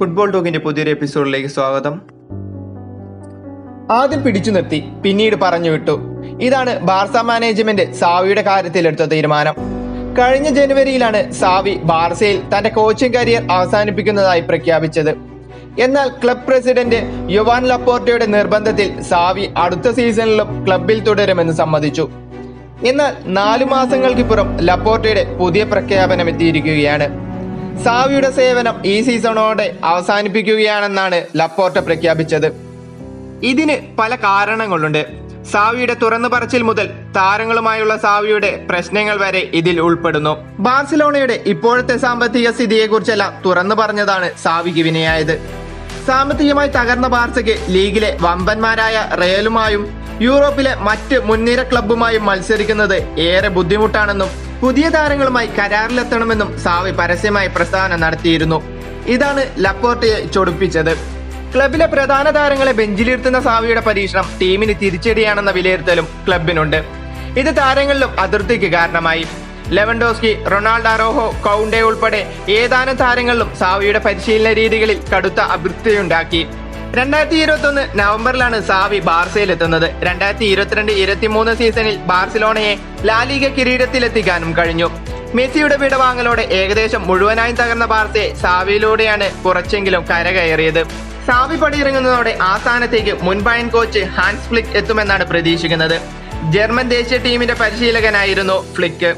Football ടോക്കിന്റെ പുതിയൊരു എപ്പിസോഡിലേക്ക് സ്വാഗതം. ആദ്യം പിടിച്ചു നിർത്തി പിന്നീട് പറഞ്ഞു വിട്ടു. ഇതാണ് ബാർസ മാനേജ്മെന്റ് സാവിയുടെ കാര്യത്തിൽ എടുത്ത തീരുമാനം. കഴിഞ്ഞ ജനുവരിയിലാണ് സാവി ബാർസയിൽ തന്റെ കോച്ചിംഗ് കരിയർ അവസാനിപ്പിക്കുന്നതായി പ്രഖ്യാപിച്ചത്. എന്നാൽ ക്ലബ് പ്രസിഡന്റ് യുവാൻ ലപ്പോർട്ടയുടെ നിർബന്ധത്തിൽ സാവി അടുത്ത സീസണിലും ക്ലബിൽ തുടരുമെന്ന് സമ്മതിച്ചു. എന്നാൽ നാലു മാസങ്ങൾക്കിപ്പുറം ലപ്പോർട്ടയുടെ പുതിയ പ്രഖ്യാപനം എത്തിയിരിക്കുകയാണ് സാവിയുടെ സേവനം ഈ സീസണോടെ അവസാനിപ്പിക്കുകയാണെന്നാണ് ലപ്പോർട്ട പ്രഖ്യാപിച്ചത്. ഇതിന് പല കാരണങ്ങളുണ്ട്. സാവിയുടെ തുറന്നു പറച്ചിൽ മുതൽ താരങ്ങളുമായുള്ള സാവിയുടെ പ്രശ്നങ്ങൾ വരെ ഇതിൽ ഉൾപ്പെടുന്നു. ബാർസലോണയുടെ ഇപ്പോഴത്തെ സാമ്പത്തിക സ്ഥിതിയെക്കുറിച്ചെല്ലാം തുറന്നു പറഞ്ഞതാണ് സാവിക്ക് വിനയായത്. സാമ്പത്തികമായി തകർന്ന ബാർസയ്ക്ക് ലീഗിലെ വമ്പന്മാരായ റയലുമായും യൂറോപ്പിലെ മറ്റ് മുൻനിര ക്ലബ്ബുമായും മത്സരിക്കുന്നത് ഏറെ ബുദ്ധിമുട്ടാണെന്നും പുതിയ താരങ്ങളുമായി കരാറിലെത്തണമെന്നും സാവി പരസ്യമായി പ്രസ്താവന നടത്തിയിരുന്നു. ഇതാണ് ലപ്പോർട്ടയെ ചൊടിപ്പിച്ചത്. ക്ലബിലെ പ്രധാന താരങ്ങളെ ബെഞ്ചിലിരുത്തുന്ന സാവിയുടെ പരീക്ഷണം ടീമിന് തിരിച്ചടിയാണെന്ന വിലയിരുത്തലും ക്ലബിനുണ്ട്. ഇത് താരങ്ങളിലും അതിർത്തിക്ക് കാരണമായി. ലെവൻഡോസ്കി റൊണാൾഡോ അറോഹോ കൗണ്ടെ ഉൾപ്പെടെ ഏതാനും താരങ്ങളിലും സാവിയുടെ പരിശീലന രീതികളിൽ കടുത്ത അതൃപ്തിയുണ്ടാക്കി രണ്ടായിരത്തി ഇരുപത്തി ഒന്ന് നവംബറിലാണ് സാവി ബാർസയിൽ എത്തുന്നത് രണ്ടായിരത്തി ഇരുപത്തിരണ്ട് ഇരുപത്തിമൂന്ന് സീസണിൽ ബാർസലോണയെ ലാലിക കിരീടത്തിലെത്തിക്കാനും കഴിഞ്ഞു. മെസ്സിയുടെ വിടവാങ്ങലോടെ ഏകദേശം മുഴുവനായും തകർന്ന ബാർസയെ സാവിയിലൂടെയാണ് കുറച്ചെങ്കിലും കരകയറിയത്. സാവി പടിയിറങ്ങുന്നതോടെ ആ സ്ഥാനത്തേക്ക് മുൻപയൻ കോച്ച് ഹാൻസ് ഫ്ലിക് എത്തുമെന്നാണ് പ്രതീക്ഷിക്കുന്നത്. ജർമ്മൻ ദേശീയ ടീമിന്റെ പരിശീലകനായിരുന്നു ഫ്ലിക്ക്.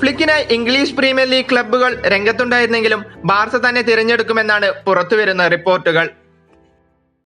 ഫ്ലിക്കിനായി ഇംഗ്ലീഷ് പ്രീമിയർ ലീഗ് ക്ലബ്ബുകൾ രംഗത്തുണ്ടായിരുന്നെങ്കിലും ബാർസ തന്നെ തിരഞ്ഞെടുക്കുമെന്നാണ് പുറത്തുവരുന്ന റിപ്പോർട്ടുകൾ.